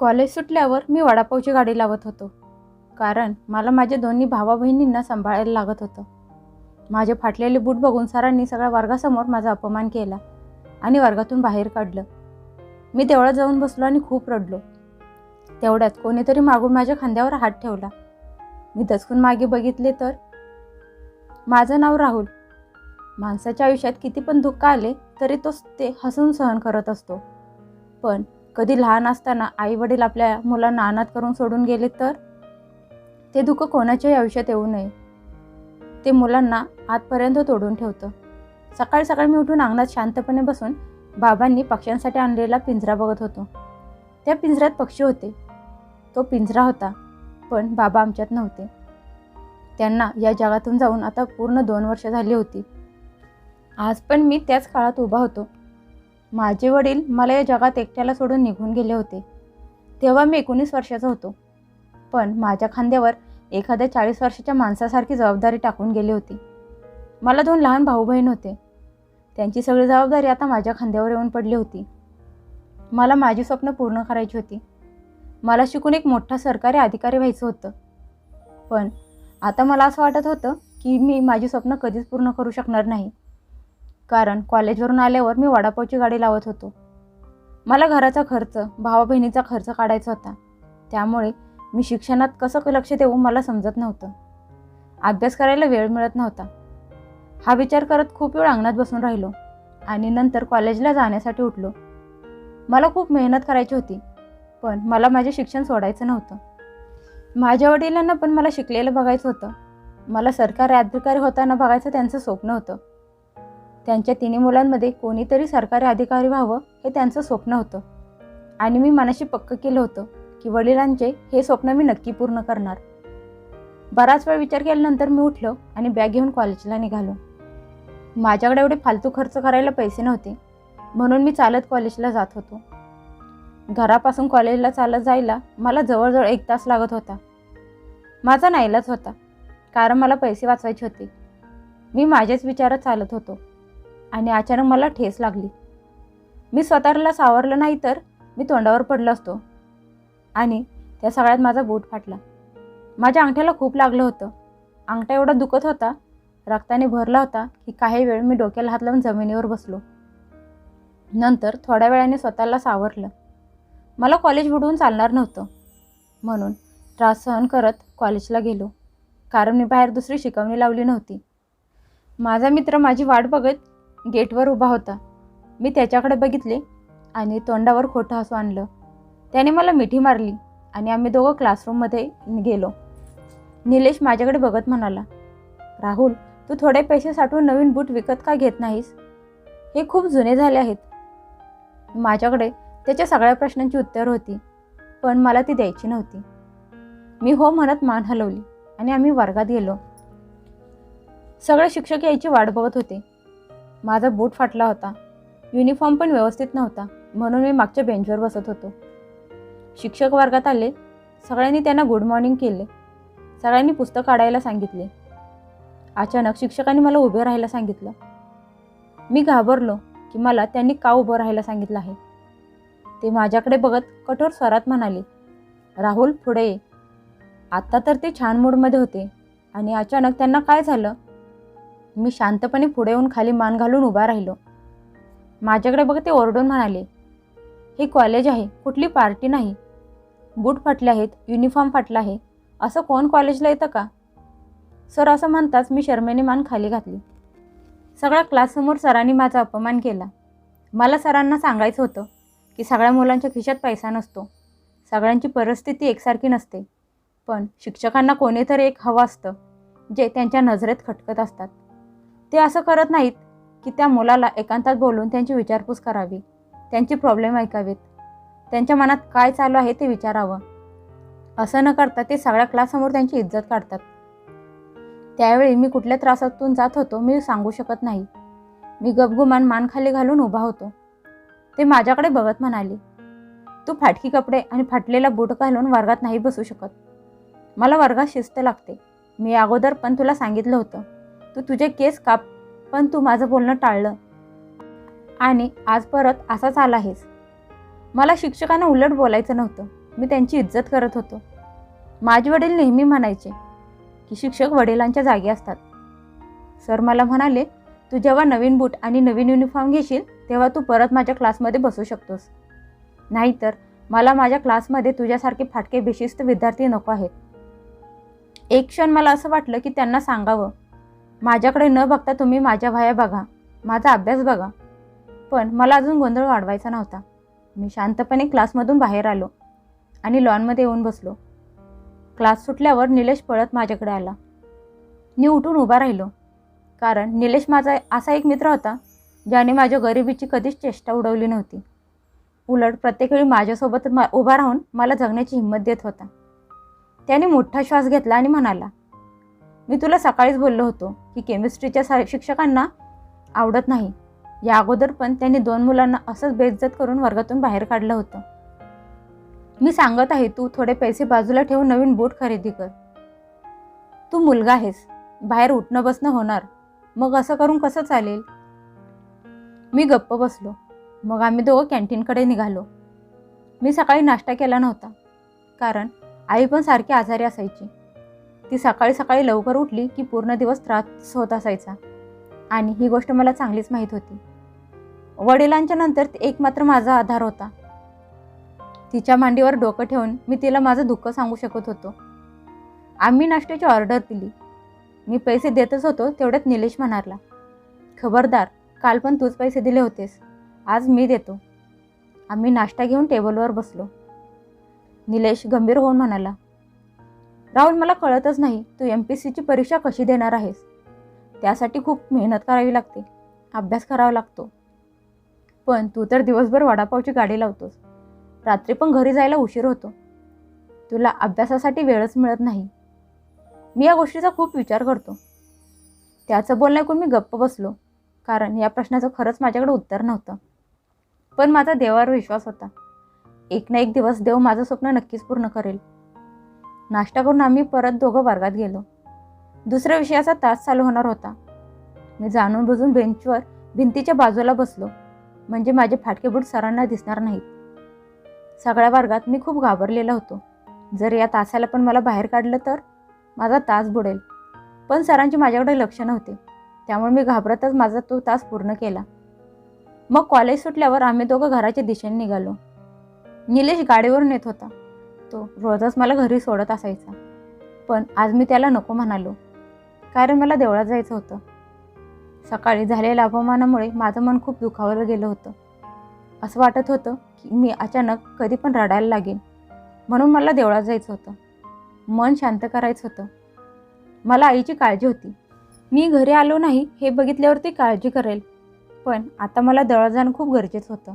College सुटल्यावर मी वडापावची गाडी लावत होतो. कारण मला माझ्या दोन्ही भावा बहिणींना सांभाळायला लागत होतं. माझे फाटलेले बूट बघून सरांनी सगळ्या वर्गासमोर माझा अपमान केला आणि वर्गातून बाहेर काढलं. मी तेवढ्यात जाऊन बसलो आणि खूप रडलो. तेवढ्यात कोणीतरी मागून माझ्या खांद्यावर हात ठेवला. मी दचकून मागे बघितले तर माझं नाव राहुल. माणसाच्या आयुष्यात किती पण दुःख आले तरी तोच ते हसून सहन करत असतो. पण कधी लहान असताना आई वडील आपल्या मुलांना अनाथ करून सोडून गेले तर? ते दुःख कोणाच्याही आयुष्यात येऊ नये. ते मुलांना आतपर्यंत तोडून ठेवतं. सकाळी सकाळी मी उठून अंगणात शांतपणे बसून बाबांनी पक्ष्यांसाठी आणलेला पिंजरा बघत होतो. त्या पिंजऱ्यात पक्षी होते. तो पिंजरा होता पण बाबा आमच्यात नव्हते. त्यांना या जगातून जाऊन आता पूर्ण दोन वर्ष झाली होती. आज पण मी त्याच काळात उभा होतो. माझे वडील मला या जगात एकट्याला सोडून निघून गेले होते. तेव्हा मी एकोणीस वर्षाचा होतो. पण माझ्या खांद्यावर एखाद्या चाळीस वर्षाच्या माणसासारखी जबाबदारी टाकून गेली होती. मला दोन लहान भाऊ बहीण होते. त्यांची सगळी जबाबदारी आता माझ्या खांद्यावर येऊन पडली होती. मला माझी स्वप्न पूर्ण करायची होती. मला शिकून एक मोठा सरकारी अधिकारी व्हायचं होतं. पण आता मला असं वाटत होतं की मी माझी स्वप्न कधीच पूर्ण करू शकणार नाही. कारण कॉलेजवरून आल्यावर मी वडापावची गाडी लावत होतो. मला घराचा खर्च भावा बहिणीचा खर्च काढायचा होता. त्यामुळे मी शिक्षणात कसं लक्ष देऊ मला समजत नव्हतं. अभ्यास करायला वेळ मिळत नव्हता. हा विचार करत खूप वेळ अंगणात बसून राहिलो आणि नंतर कॉलेजला जाण्यासाठी उठलो. मला खूप मेहनत करायची होती पण मला माझे शिक्षण सोडायचं नव्हतं. माझ्या वडिलांना पण मला शिकलेलं बघायचं होतं. मला सरकारी अधिकारी होताना बघायचं त्यांचं स्वप्न होतं. त्यांच्या तिन्ही मुलांमध्ये कोणीतरी सरकारी अधिकारी व्हावं हे त्यांचं स्वप्न होतं. आणि मी मनाशी पक्क केलं होतं की वडिलांचे हे स्वप्न मी नक्की पूर्ण करणार. बराच वेळ विचार केल्यानंतर मी उठलो आणि बॅग घेऊन कॉलेजला निघालो. माझ्याकडे एवढे फालतू खर्च करायला पैसे नव्हते म्हणून मी चालत कॉलेजला जात होतो. घरापासून कॉलेजला चालत जायला मला जवळजवळ एक तास लागत होता. माझा नाईलाच होता कारण मला पैसे वाचवायचे होते. मी माझ्याच विचारात चालत होतो. आणि अचानक मला ठेस लागली. मी स्वतःला सावरलं नाही तर मी तोंडावर पडलो असतो. आणि त्या सगळ्यात माझा बूट फाटला. माझ्या अंगठ्याला खूप लागलं होतं. अंगठा एवढा दुखत होता रक्ताने भरला होता की काही वेळ मी डोक्याला हात लावून जमिनीवर बसलो. नंतर थोड्या वेळाने स्वतःला सावरलं. मला कॉलेज बुडवून चालणार नव्हतं. म्हणून त्रास सहन करत कॉलेजला गेलो. कारण मी बाहेर दुसरी शिकवणी लावली नव्हती. माझा मित्र माझी वाट बघत गेटवर उभा होता. मी त्याच्याकडे बघितले आणि तोंडावर खोटं हसू आणलं. त्याने मला मिठी मारली आणि आम्ही दोघं क्लासरूममध्ये गेलो. निलेश माझ्याकडे बघत म्हणाला राहुल तू थोडे पैसे साठवून नवीन बूट विकत का घेत नाहीस? हे खूप जुने झाले आहेत. माझ्याकडे त्याच्या सगळ्या प्रश्नांची उत्तर होती पण मला ती द्यायची नव्हती. मी हो म्हणत मान हलवली आणि आम्ही वर्गात गेलो. सगळे शिक्षक यायची वाट बघत होते. माझा बूट फाटला होता. युनिफॉर्म पण व्यवस्थित नव्हता. म्हणून मी मागच्या बेंचवर बसत होतो. शिक्षक वर्गात आले. सगळ्यांनी त्यांना गुड मॉर्निंग केले. सगळ्यांनी पुस्तक काढायला सांगितले. अचानक शिक्षकांनी मला उभे राहायला सांगितलं. मी घाबरलो की मला त्यांनी का उभं राहायला सांगितलं आहे? ते माझ्याकडे बघत कठोर स्वरात म्हणाले राहुल पुढे ये. आत्ता तर ते छान मूडमध्ये होते आणि अचानक त्यांना काय झालं? मी शांतपणे पुढे येऊन खाली मान घालून उभा राहिलो. माझ्याकडे बघ ते ओरडून म्हणाले हे कॉलेज आहे कुठली पार्टी नाही. बूट फाटले आहेत युनिफॉर्म फाटला आहे असं कोण कॉलेजला येतं का? सर असं म्हणताच मी शर्मेने मान खाली घातली. सगळ्या क्लाससमोर सरांनी माझा अपमान केला. मला सरांना सांगायचं होतं की सगळ्या मुलांच्या खिशात पैसा नसतो. सगळ्यांची परिस्थिती एकसारखी नसते. पण शिक्षकांना कोणीतरी एक हवं असतं जे त्यांच्या नजरेत खटकत असतात. ते असं करत नाहीत की त्या मुलाला एकांतात बोलून त्यांची विचारपूस करावी त्यांची प्रॉब्लेम ऐकावीत. त्यांच्या मनात काय चालू आहे ते विचारावं. असं न करता ते सगळ्या क्लाससमोर त्यांची इज्जत काढतात. त्यावेळी मी कुठल्या त्रासातून जात होतो मी सांगू शकत नाही. मी गपगुमान मान खाली घालून उभा होतो. ते माझ्याकडे बघत म्हणाले तू फाटकी कपडे आणि फाटलेला बूट घालून वर्गात नाही बसू शकत. मला वर्गात शिस्त लागते. मी अगोदर पण तुला सांगितलं होतं. तू तुझे केस काप पण तू माझं बोलणं टाळलं. आणि आज परत असाच आला आहेस. मला शिक्षकांना उलट बोलायचं नव्हतं. मी त्यांची इज्जत करत होतो. माझे वडील नेहमी म्हणायचे की शिक्षक वडिलांच्या जागी असतात. सर मला म्हणाले तू जेव्हा नवीन बूट आणि नवीन युनिफॉर्म घेशील तेव्हा तू परत माझ्या क्लासमध्ये बसू शकतोस. नाहीतर मला माझ्या क्लासमध्ये तुझ्यासारखे फाटके बेशिस्त विद्यार्थी नको आहेत. एक क्षण मला असं वाटलं की त्यांना सांगावं. माझ्याकडे न बघता तुम्ही माझ्या भाया बघा. माझा अभ्यास बघा. पण मला अजून गोंधळ वाढवायचा नव्हता. मी शांतपणे क्लासमधून बाहेर आलो आणि लॉनमध्ये येऊन बसलो. क्लास सुटल्यावर निलेश पळत माझ्याकडे आला. मी उठून उभा राहिलो. कारण निलेश माझा असा एक मित्र होता ज्याने माझ्या गरिबीची कधीच चेष्टा उडवली नव्हती. उलट प्रत्येक वेळी माझ्यासोबत मा उभा राहून मला जगण्याची हिंमत देत होता. त्याने मोठा श्वास घेतला आणि म्हणाला मी तुला सकाळीच बोललो होतो की केमिस्ट्रीच्या सा शिक्षकांना आवडत नाही. या अगोदर पण त्यांनी दोन मुलांना असंच बेइज्जत करून वर्गातून बाहेर काढलं होतं. मी सांगत आहे तू थोडे पैसे बाजूला ठेवून नवीन बूट खरेदी कर. तू मुलगा आहेस बाहेर उठणं बसणं होणार. मग असं करून कसं चालेल? मी गप्प बसलो. मग आम्ही दोघं कॅन्टीनकडे निघालो. मी सकाळी नाश्ता केला नव्हता. कारण आई पण सारखी आजारी असायची. ती सकाळी सकाळी लवकर उठली की पूर्ण दिवस त्रास होत असायचा. आणि ही गोष्ट मला चांगलीच माहीत होती. वडिलांच्या नंतर एक मात्र माझा आधार होता. तिच्या मांडीवर डोकं ठेवून मी तिला माझं दुःख सांगू शकत होतो. आम्ही नाश्त्याची ऑर्डर दिली. मी पैसे देतच होतो तेवढ्यात निलेश म्हणाला खबरदार काल पण तूच पैसे दिले होतेस. आज मी देतो. आम्ही नाश्ता घेऊन टेबलवर बसलो. निलेश गंभीर होऊन म्हणाला राहुल मला कळतच नाही तू एम पी सीची परीक्षा कशी देणार आहेस? त्यासाठी खूप मेहनत करावी लागते अभ्यास करावा लागतो. पण तू तर दिवसभर वडापावची गाडी लावतोस. रात्री पण घरी जायला उशीर होतो. तुला अभ्यासासाठी वेळच मिळत नाही. मी या गोष्टीचा खूप विचार करतो. त्याचं बोलणं ऐकून मी गप्प बसलो कारण या प्रश्नाचं खरंच माझ्याकडे उत्तर नव्हतं. पण माझा देवावर विश्वास होता. एक ना एक दिवस देव माझं स्वप्न नक्कीच पूर्ण करेल. नाश्ता करून आम्ही परत दोघं वर्गात गेलो. दुसऱ्या विषयाचा तास चालू होणार होता. मी जाणून बुजून बेंचवर भिंतीच्या बाजूला बसलो. म्हणजे माझे फाटके बूट सरांना दिसणार नाहीत. सगळ्या वर्गात मी खूप घाबरलेला होतो. जर या तासाला पण मला बाहेर काढलं तर? माझा तास बुडेल. पण सरांचे माझ्याकडे लक्ष नव्हते. त्यामुळे मी घाबरतच माझा तो तास पूर्ण केला. मग कॉलेज सुटल्यावर आम्ही दोघं घराच्या दिशेने निघालो. निलेश गाडीवरून येत होता. तो रोजच मला घरी सोडत असायचा. पण आज मी त्याला नको म्हणालो. कारण मला देवळात जायचं होतं. सकाळी झालेल्या अपमानामुळे माझं मन खूप दुखावलं गेलं होतं. असं वाटत होतं की मी अचानक कधी पण रडायला लागेन. म्हणून मला देवळात जायचं होतं. मन शांत करायचं होतं. मला आईची काळजी होती. मी घरी आलो नाही हे बघितल्यावर ती काळजी करेल. पण आता मला देवळात जाणं खूप गरजेचं होतं.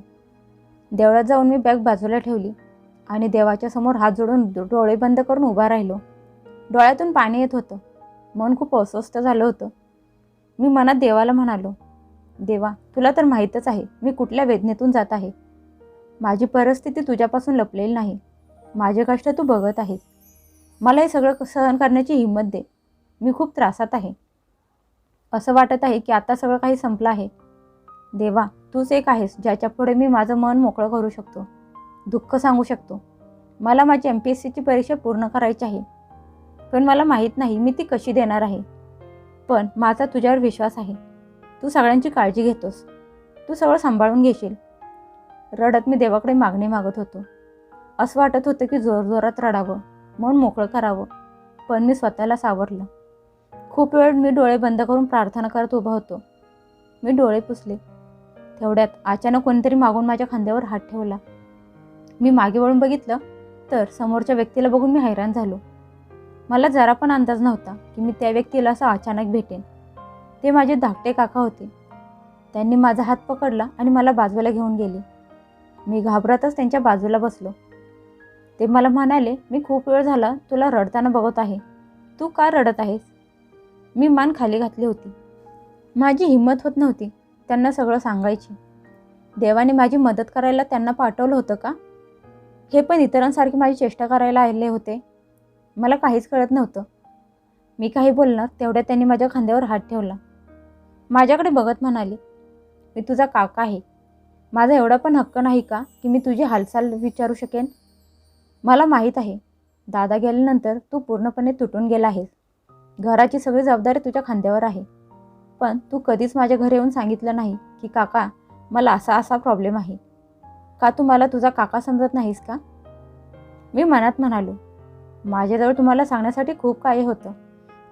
देवळात जाऊन मी बॅग बाजूला ठेवली. आणि देवाच्या समोर हात जोडून डोळे बंद करून उभा राहिलो. डोळ्यातून पाणी येत होतं. मन खूप अस्वस्थ झालं होतं. मी मनात देवाला म्हणालो देवा तुला तर माहीतच आहे मी कुठल्या वेदनेतून जात आहे. माझी परिस्थिती तुझ्यापासून लपलेली नाही. माझे कष्ट तू बघत आहेस मला हे सगळं सहन करण्याची हिंमत दे. मी खूप त्रासात आहे. असं वाटत आहे की आता सगळं काही संपलं आहे. देवा तूच एक आहेस ज्याच्या पुढे मी माझं मन मोकळं करू शकतो. दुःख सांगू शकतो. मला माझी एम पी एस सीची परीक्षा पूर्ण करायची आहे. पण मला माहीत नाही मी ती कशी देणार आहे. पण माझा तुझ्यावर विश्वास आहे. तू सगळ्यांची काळजी घेतोस. तू सगळं सांभाळून घेशील. रडत मी देवाकडे मागणी मागत होतो. असं वाटत होतं की जोरजोरात रडावं मन मोकळं करावं पण मी स्वतःला सावरलं. खूप वेळ मी डोळे बंद करून प्रार्थना करत उभा होतो. मी डोळे पुसले. तेवढ्यात अचानक कोणीतरी मागून माझ्या खांद्यावर हात ठेवला. मी मागे वळून बघितलं तर समोरच्या व्यक्तीला बघून मी हैराण झालो. मला जरा पण अंदाज नव्हता की मी त्या व्यक्तीला असं अचानक भेटेन. ते माझे धाकटे काका होते. त्यांनी माझा हात पकडला आणि मला बाजूला घेऊन गेले. मी घाबरतच त्यांच्या बाजूला बसलो. ते मला म्हणाले मी खूप वेळ झाला तुला रडताना बघत आहे. तू का रडत आहेस? मी मान खाली घातली होती. माझी हिंमत होत नव्हती त्यांना सगळं सांगायची. देवाने माझी मदत करायला त्यांना पाठवलं होतं का? हे पण इतरांसारखी माझी चेष्टा करायला आले होते. मला काहीच कळत नव्हतं. मी काही बोलणार तेवढ्या त्यांनी माझ्या खांद्यावर हात ठेवला. माझ्याकडे बघत म्हणाले मी तुझा काका आहे. माझा एवढा पण हक्क नाही का की मी तुझी हालचाल विचारू शकेन? मला माहीत आहे दादा गेल्यानंतर तू पूर्णपणे तुटून गेला आहेस. घराची सगळी जबाबदारी तुझ्या खांद्यावर आहे. पण तू कधीच माझ्या घरी येऊन सांगितलं नाही की काका मला असा असा प्रॉब्लेम आहे. का तू मला तुझा काका समजत नाहीस का? मी मनात म्हणालो माझ्याजवळ तुम्हाला सांगण्यासाठी खूप काही होतं.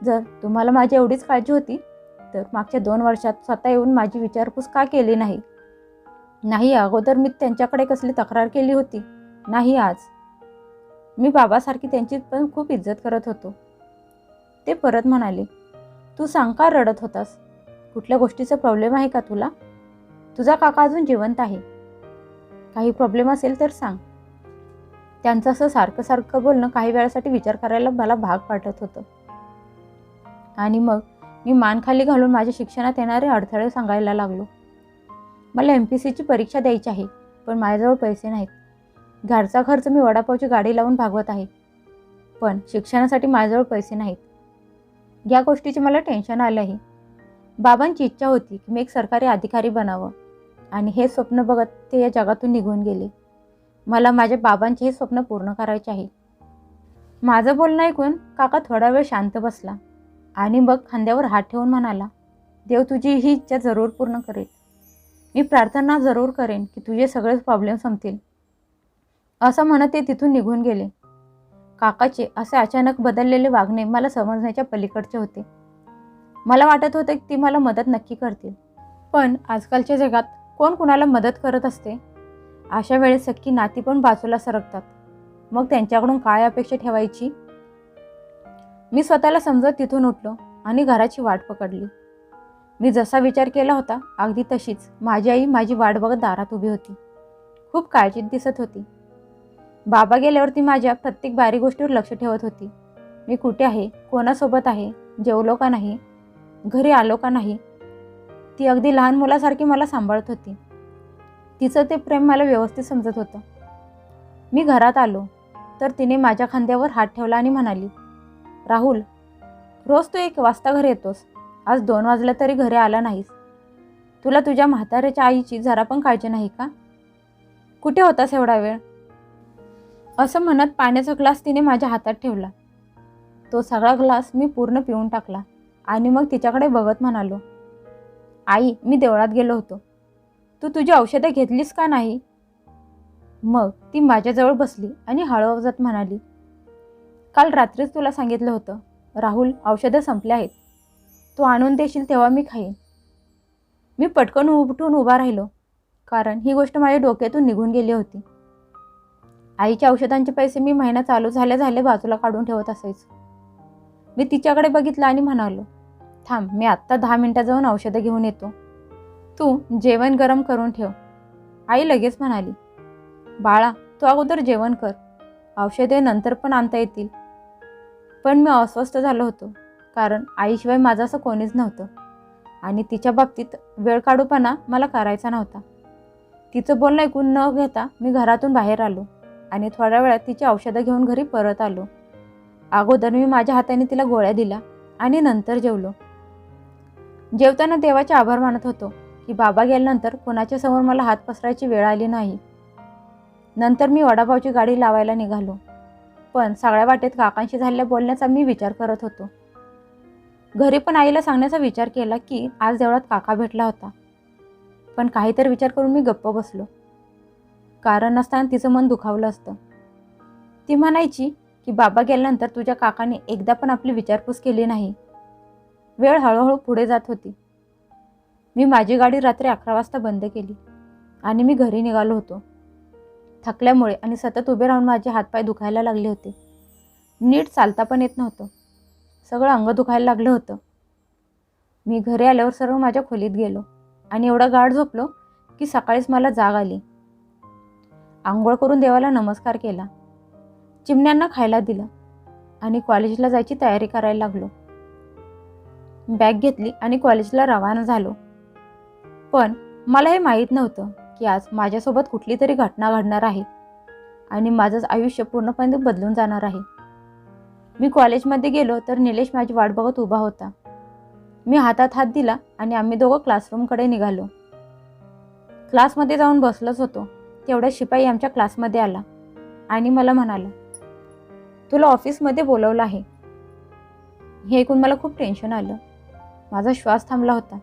जर तुम्हाला माझी एवढीच काळजी होती तर मागच्या दोन वर्षात स्वतः येऊन माझी विचारपूस का केली नाही? नाही अगोदर मी त्यांच्याकडे कसली तक्रार केली होती. नाही आज. मी बाबासारखी त्यांची पण खूप इज्जत करत होतो. ते परत म्हणाले तू सांग का रडत होतास? कुठल्या गोष्टीचा प्रॉब्लेम आहे का तुला? तुझा काका अजून जिवंत आहे. काही प्रॉब्लेम असेल तर सांग. त्यांचं असं सारखं सारखं बोलणं काही वेळासाठी विचार करायला मला भाग पाठत होतं. आणि मग मी मान खाली घालून माझ्या शिक्षणात येणारे अडथळे सांगायला लागलो. मला एम पी सीची परीक्षा द्यायची आहे पण माझ्याजवळ पैसे नाहीत. घरचा खर्च मी वडापावची गाडी लावून भागवत आहे पण शिक्षणासाठी माझ्याजवळ पैसे नाहीत. या गोष्टीचे मला टेन्शन आलं आहे बाबांची इच्छा होती की मी एक सरकारी अधिकारी बनावं. आणि हे स्वप्न बघत ते या जगातून निघून गेले. मला माझ्या बाबांचे हे स्वप्न पूर्ण करायचे आहे. माझं बोलणं ऐकून काका थोडा वेळ शांत बसला आणि मग खांद्यावर हात ठेवून म्हणाला देव तुझी ही इच्छा जरूर पूर्ण करेल. मी प्रार्थना जरूर करेन की तुझे सगळेच प्रॉब्लेम संपतील. असं म्हणत ते तिथून निघून गेले. काकाचे असे अचानक बदललेले वागणे मला समजण्याच्या पलीकडचे होते. मला वाटत होतं की ती मला मदत नक्की करतील. पण आजकालच्या जगात कोण कुणाला मदत करत असते? अशा वेळेस सख्खी नाती पण बाजूला सरकतात. मग त्यांच्याकडून काय अपेक्षा ठेवायची? मी स्वतःला समजत तिथून उठलो आणि घराची वाट पकडली. मी जसा विचार केला होता अगदी तशीच माझी आई माझी वाट बघत दारात उभी होती. खूप काळजीत दिसत होती. बाबा गेल्यावरती माझ्या प्रत्येक बारी गोष्टीवर लक्ष ठेवत होती. मी कुठे आहे? कोणासोबत आहे? जेवलो का नाही? घरी आलो का नाही? ती अगदी लहान मुलासारखी मला सांभाळत होती. तिचं ते प्रेम मला व्यवस्थित समजत होतं. मी घरात आलो तर तिने माझ्या खांद्यावर हात ठेवला आणि म्हणाली राहुल रोज तू एक वाजता घरी येतोस. आज दोन वाजल्या तरी घरी आला नाहीस. तुला तुझ्या म्हाताऱ्याच्या आईची जरा पण काळजी नाही का? कुठे होतास एवढा वेळ? असं म्हणत पाण्याचा ग्लास तिने माझ्या हातात ठेवला. तो सगळा ग्लास मी पूर्ण पिऊन टाकला आणि मग तिच्याकडे बघत म्हणालो आई मी देवळात गेलो होतो. तू तुझी औषधं घेतलीस का नाही? मग ती माझ्याजवळ बसली आणि हळवजत म्हणाली काल रात्रीच तुला सांगितलं होतं राहुल औषधं संपले आहेत. तू आणून देशील तेव्हा मी खाईन. मी पटकन उठून उभा राहिलो कारण ही गोष्ट माझ्या डोक्यातून निघून गेली होती. आईच्या औषधांचे पैसे मी महिना चालू झाले झाले बाजूला काढून ठेवत असायचो. मी तिच्याकडे बघितलं आणि म्हणालो थांब मी आत्ता दहा मिनटात जाऊन औषधं घेऊन येतो. तू जेवण गरम करून ठेव. आई लगेच म्हणाली बाळा तू अगोदर जेवण कर. औषधे नंतर पण आणता येतील. पण मी अस्वस्थ झालो होतो कारण आईशिवाय माझं असं कोणीच नव्हतं. आणि तिच्या बाबतीत वेळ काढूपणा मला करायचा नव्हता. तिचं बोलणं ऐकून न घेता मी घरातून बाहेर आलो आणि थोड्या वेळात तिची औषधं घेऊन घरी परत आलो. अगोदर मी माझ्या हाताने तिला गोळ्या दिल्या आणि नंतर जेवलो. जेवताना देवाचे आभार मानत होतो की बाबा गेल्यानंतर कुणाच्या समोर मला हात पसरायची वेळ आली नाही. नंतर मी वडापावची गाडी लावायला निघालो. पण सगळ्या वाटेत काकांशी झालेल्या बोलण्याचा मी विचार करत होतो. घरी पण आईला सांगण्याचा विचार केला की आज देवळात काका भेटला होता. पण काहीतरी विचार करून मी गप्प बसलो. कारण नसताना तिचं मन दुखावलं असतं. ती म्हणायची की बाबा गेल्यानंतर तुझ्या काकाने एकदा पण आपली विचारपूस केली नाही. वेळ हळूहळू पुढे जात होती. मी माझी गाडी रात्री अकरा वाजता बंद केली आणि मी घरी निघालो होतो. थकल्यामुळे आणि सतत उभे राहून माझे हातपाय दुखायला लागले होते. नीट चालता पण येत नव्हतं. सगळं अंग दुखायला लागलं होतं. मी घरी आल्यावर सर्व माझ्या खोलीत गेलो आणि एवढा गाढ झोपलो की सकाळीच मला जाग आली. आंघोळ करून देवाला नमस्कार केला. चिमण्यांना खायला दिलं आणि कॉलेजला जायची तयारी करायला लागलो. बॅग घेतली आणि कॉलेजला रवाना झालो. पण मला हे माहीत नव्हतं की आज माझ्यासोबत कुठली तरी घटना घडणार आहे आणि माझंच आयुष्य पूर्णपणे बदलून जाणार आहे. मी कॉलेजमध्ये गेलो तर निलेश माझी वाट बघत उभा होता. मी हातात हात दिला आणि आम्ही दोघं क्लासरूमकडे निघालो. क्लासमध्ये जाऊन बसलोच होतो. तेवढ्या शिपाई आमच्या क्लासमध्ये आला आणि मला म्हणाला तुला ऑफिसमध्ये बोलवलं आहे. हे ऐकून मला खूप टेन्शन आलं. माझा श्वास थांबला होता.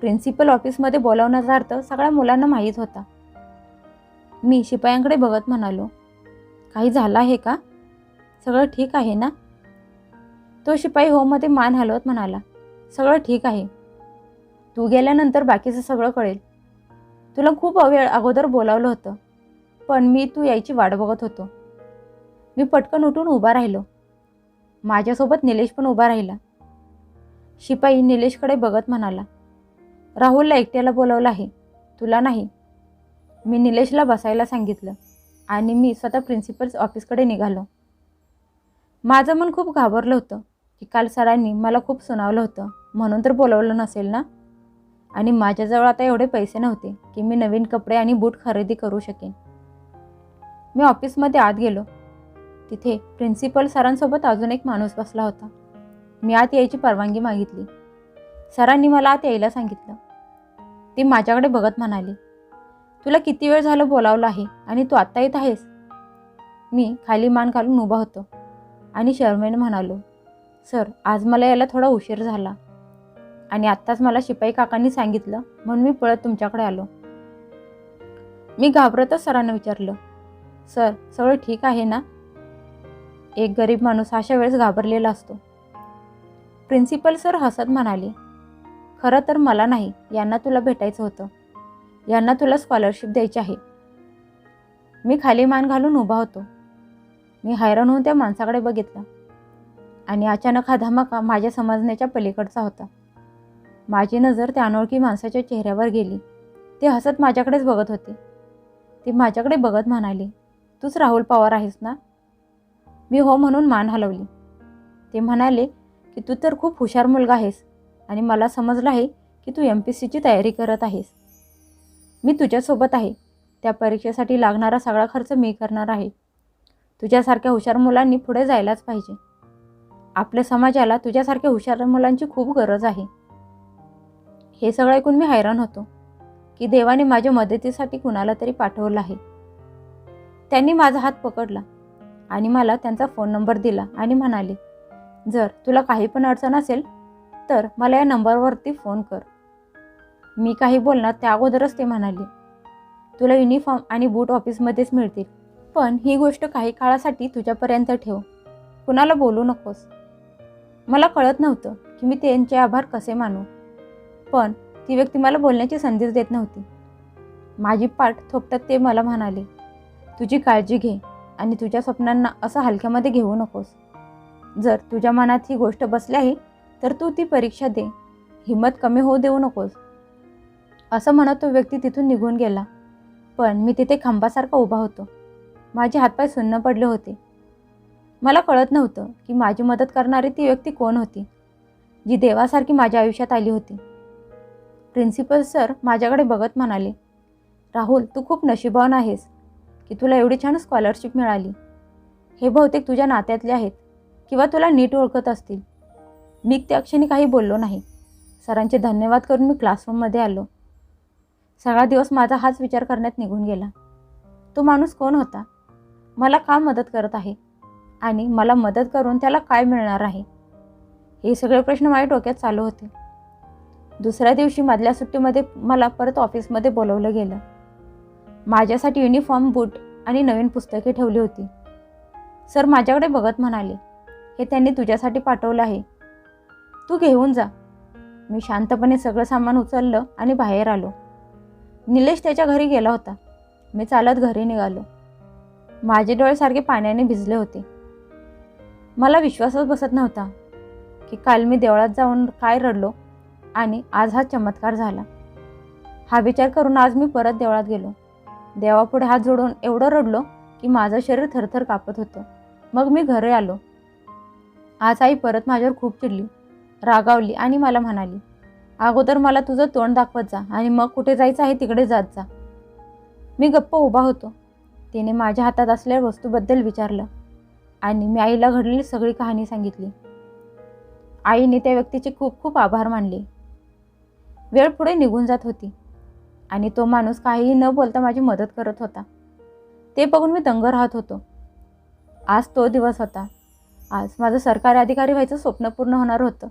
प्रिन्सिपल ऑफिसमध्ये बोलावण्याचा अर्थ सगळ्या मुलांना माहीत होता. मी शिपायांकडे बघत म्हणालो काही झालं आहे का? सगळं ठीक आहे ना? तो शिपाई होमध्ये मान हलवत म्हणाला सगळं ठीक आहे. तू गेल्यानंतर बाकीचं सगळं कळेल. तुला खूप अवेळ अगोदर बोलावलं होतं पण मी तू यायची वाट बघत होतो. मी पटकन उठून उभा राहिलो. माझ्यासोबत निलेश पण उभा राहिला. शिपाई निलेशकडे बघत म्हणाला राहुलला एकट्याला बोलवलं आहे. तुला नाही. मी निलेशला बसायला सांगितलं आणि मी स्वतः प्रिन्सिपल्स ऑफिसकडे निघालो. माझं मन खूप घाबरलं होतं की काल सरांनी मला खूप सुनावलं होतं. म्हणून तर बोलवलं नसेल ना? आणि माझ्याजवळ आता एवढे पैसे नव्हते की मी नवीन कपडे आणि बूट खरेदी करू शकेन. मी ऑफिसमध्ये आत गेलो. तिथे प्रिन्सिपल सरांसोबत अजून एक माणूस बसला होता. मी आत यायची परवानगी मागितली. सरांनी मला आत यायला सांगितलं. ती माझ्याकडे बघत म्हणाली तुला किती वेळ झालं बोलावलं आहे आणि तू आत्ता येत आहेस? मी खाली मान घालून उभा होतो आणि शर्मेने म्हणालो सर आज मला यायला थोडा उशीर झाला आणि आत्ताच मला शिपाई काकांनी सांगितलं म्हणून मी पळत तुमच्याकडे आलो. मी घाबरतच सरांना विचारलं सर सगळं ठीक आहे ना? एक गरीब माणूस अशा वेळेस घाबरलेला असतो. प्रिन्सिपल सर हसत म्हणाले खरं तर मला नाही यांना तुला भेटायचं होतं. यांना तुला स्कॉलरशिप द्यायची आहे. मी खाली मान घालून उभा होतो. मी हैराण होऊन त्या माणसाकडे बघितलं. आणि अचानक हा धमाका माझ्या समजण्याच्या पलीकडचा होता. माझी नजर त्या अनोळखी माणसाच्या चेहऱ्यावर गेली. ते हसत माझ्याकडेच बघत होते. ती माझ्याकडे बघत म्हणाली तूच राहुल पवार आहेस ना? मी हो म्हणून मान हलवली. ते म्हणाले की तू तर खूप हुशार मुलगा आहेस आणि मला समजलं आहे की तू एम पी सीची तयारी करत आहेस. मी तुझ्यासोबत आहे. त्या परीक्षेसाठी लागणारा सगळा खर्च मी करणार आहे. तुझ्यासारख्या हुशार मुलांनी पुढे जायलाच पाहिजे. आपल्या समाजाला तुझ्यासारख्या हुशार मुलांची खूप गरज आहे. हे सगळं ऐकून मी हैराण होतो की देवाने माझ्या मदतीसाठी कुणाला तरी पाठवलं आहे. त्यांनी माझा हात पकडला आणि मला त्यांचा फोन नंबर दिला आणि म्हणाले जर तुला काही पण अडचण असेल तर मला या नंबरवरती फोन कर. मी काही बोलणार त्या अगोदरच ते म्हणाले तुला युनिफॉर्म आणि बूट ऑफिसमध्येच मिळतील पण ही गोष्ट काही काळासाठी तुझ्यापर्यंत ठेव. कुणाला बोलू नकोस. मला कळत नव्हतं की मी त्यांचे आभार कसे मानू पण ती व्यक्ती मला बोलण्याची संधीच देत नव्हती. माझी पाठ थोपटत ते मला म्हणाले तुझी काळजी घे आणि तुझ्या स्वप्नांना असं हलक्यामध्ये घेऊ नकोस. जर तुझ्या मनात ही गोष्ट बसली आहे तर तू ती परीक्षा दे. हिंमत कमी होऊ देऊ नकोस. असं म्हणत तो व्यक्ती तिथून निघून गेला. पण मी तिथे खांबासारखा उभा होतो. माझे हातपाय सुन्न पडले होते. मला कळत नव्हतं की माझी मदत करणारी ती व्यक्ती कोण होती जी देवासारखी माझ्या आयुष्यात आली होती. प्रिन्सिपल सर माझ्याकडे बघत म्हणाले राहुल तू खूप नशिबान आहेस की तुला एवढी छान स्कॉलरशिप मिळाली. हे बहुतेक तुझ्या नात्यातले आहेत. किंवा तुला नीट ओळखत असतील. मी त्या क्षणी काही बोललो नाही. सरांचे धन्यवाद करून मी क्लासरूममध्ये आलो. सगळा दिवस माझा हाच विचार करण्यात निघून गेला. तो माणूस कोण होता? मला का मदत करत आहे? आणि मला मदत करून त्याला काय मिळणार आहे? हे सगळे प्रश्न माझ्या डोक्यात चालू होते. दुसऱ्या दिवशी मधल्या सुट्टीमध्ये मला परत ऑफिसमध्ये बोलवलं गेलं. माझ्यासाठी युनिफॉर्म बूट आणि नवीन पुस्तके ठेवली होती. सर माझ्याकडे बघत म्हणाले हे त्यांनी तुझ्यासाठी पाठवलं आहे. तू घेऊन जा. मी शांतपणे सगळं सामान उचललं आणि बाहेर आलो. निलेश त्याच्या घरी गेला होता. मी चालत घरी निघालो. माझे डोळे सारखे पाण्याने भिजले होते. मला विश्वासच बसत नव्हता की काल मी देवळात जाऊन काय रडलो आणि आज हा चमत्कार झाला. हा विचार करून आज मी परत देवळात गेलो. देवापुढे हात जोडून एवढं रडलो की माझं शरीर थरथर कापत होतं. मग मी घरी आलो. आज आई परत माझ्यावर खूप चिडली रागावली आणि मला म्हणाली अगोदर मला तुझं तोंड दाखवत जा आणि मग कुठे जायचं आहे तिकडे जात जा. मी गप्प उभा होतो. तिने माझ्या हातात असलेल्या वस्तूबद्दल विचारलं आणि मी आईला घडलेली सगळी कहाणी सांगितली. आईने त्या व्यक्तीचे खूप खूप आभार मानले. वेळ पुढे निघून जात होती आणि तो माणूस काहीही न बोलता माझी मदत करत होता. ते बघून मी दंग राहत होतो. आज तो दिवस होता. आज माझं सरकारी अधिकारी व्हायचं स्वप्न पूर्ण होणार होतं.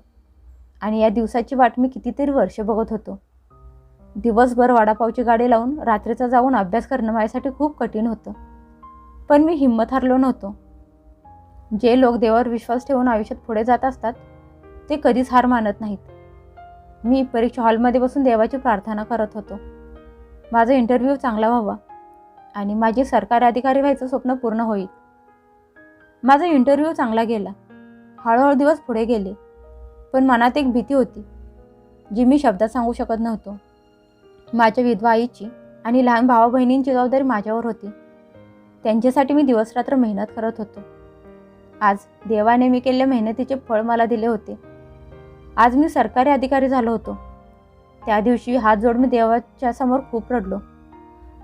आणि या दिवसाची वाट मी कितीतरी वर्ष बघत होतो. दिवसभर वडापावची गाडी लावून रात्रीचा जाऊन अभ्यास करणं माझ्यासाठी खूप कठीण होतं. पण मी हिंमत हरलो नव्हतो. जे लोक देवावर विश्वास ठेवून आयुष्यात पुढे जात असतात ते कधीच हार मानत नाहीत. मी परीक्षा हॉलमध्ये बसून देवाची प्रार्थना करत होतो. माझा इंटरव्ह्यू चांगला व्हावा आणि माझे सरकारी अधिकारी व्हायचं स्वप्न पूर्ण होईल. माझा इंटरव्ह्यू चांगला गेला. हळूहळू दिवस पुढे गेले. पण मनात एक भीती होती जी मी शब्दात सांगू शकत नव्हतो. माझ्या विधवा आईची आणि लहान भावा बहिणींची जबाबदारी माझ्यावर होती. त्यांच्यासाठी मी दिवसरात्र मेहनत करत होतो. आज देवाने मी केलेल्या मेहनतीचे फळ मला दिले होते. आज मी सरकारी अधिकारी झालो होतो. त्या दिवशी हात जोड मी देवाच्या समोर खूप रडलो.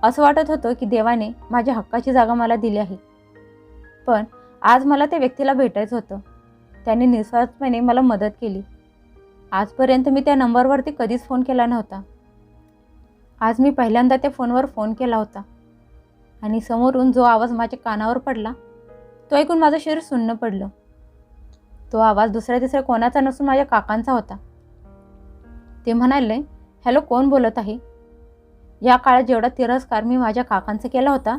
असं वाटत होतं की देवाने माझ्या हक्काची जागा मला दिली आहे. पण आज मला त्या व्यक्तीला भेटायचं होतं. त्याने निस्वार्थपणे मला मदत केली. आजपर्यंत मी त्या नंबरवरती कधीच फोन केला नव्हता. आज मी पहिल्यांदा त्या फोनवर फोन केला होता. आणि समोरून जो आवाज माझ्या कानावर पडला तो ऐकून माझं शरीर सुन्न पडलं. तो आवाज दुसऱ्या तिसऱ्या कोणाचा नसून माझ्या काकांचा होता. ते म्हणाले हॅलो कोण बोलत आहे? या काळात जेवढा तिरस्कार मी माझ्या काकांचा केला होता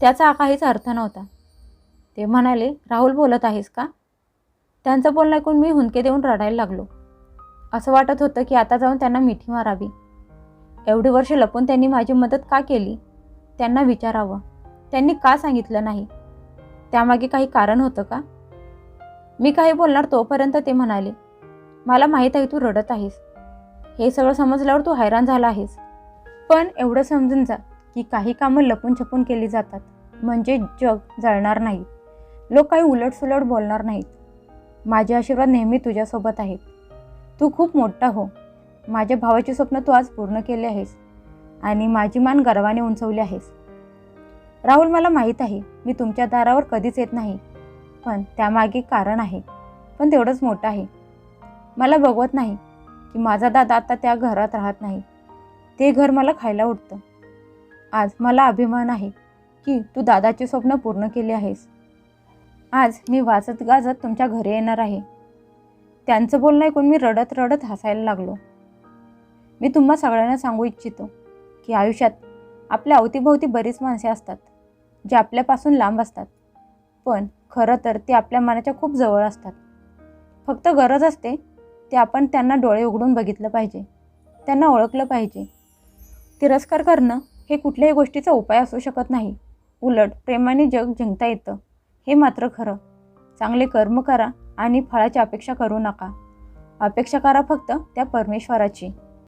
त्याचा काहीच अर्थ नव्हता. ते म्हणाले राहुल बोलत आहेस का? त्यांचं बोलणं ऐकून मी हुंदके देऊन रडायला लागलो. असं वाटत होतं की आता जाऊन त्यांना मिठी मारावी. एवढी वर्ष लपून त्यांनी माझी मदत का केली? त्यांना विचारावं. त्यांनी का सांगितलं नाही? त्यामागे काही कारण होतं का? मी काही बोलणार तोपर्यंत ते म्हणाले मला माहीत आहे तू रडत आहेस. हे सगळं समजल्यावर तू हैराण झाला आहेस. पण एवढं समजून जा की काही कामं लपून छपून केली जातात. म्हणजे जग जळणार नाही. लोक काही उलटसुलट बोलणार नाहीत. माझे आशीर्वाद नेहमी तुझ्यासोबत आहेत. तू खूप मोठा हो. माझ्या भावाची स्वप्न तू आज पूर्ण केले आहेस. आणि माझी मान गर्वाने उंचवली आहेस. राहुल मला माहीत आहे मी तुमच्या दारावर कधीच येत नाही. पण त्यामागे कारण आहे. पण तेवढंच मोठं आहे. मला बघवत नाही की माझा दादा आता त्या घरात राहत नाही. ते घर मला खायला उठतं आज मला अभिमान आहे की तू दादाचे स्वप्न पूर्ण केले आहेस. आज मी वाजत गाजत तुमच्या घरी येणार आहे. त्यांचं बोलणं ऐकून मी रडत रडत हसायला लागलो. मी तुम्हा सगळ्यांना सांगू इच्छितो की आयुष्यात आपल्या अवतीभोवती बरीच माणसे असतात जे आपल्यापासून लांब असतात. पण खरं तर ते आपल्या मनाच्या खूप जवळ असतात. फक्त गरज असते ते आपण त्यांना डोळे उघडून बघितलं पाहिजे त्यांना ओळखलं पाहिजे. तिरस्कार करणं हे कुठल्याही गोष्टीचा उपाय असू शकत नाही. उलट प्रेमाने जग जिंकता येतं. हे मात्र खरं. चांगले कर्म करा आणि फळाची अपेक्षा करू नका. अपेक्षा करा फक्त त्या परमेश्वराची.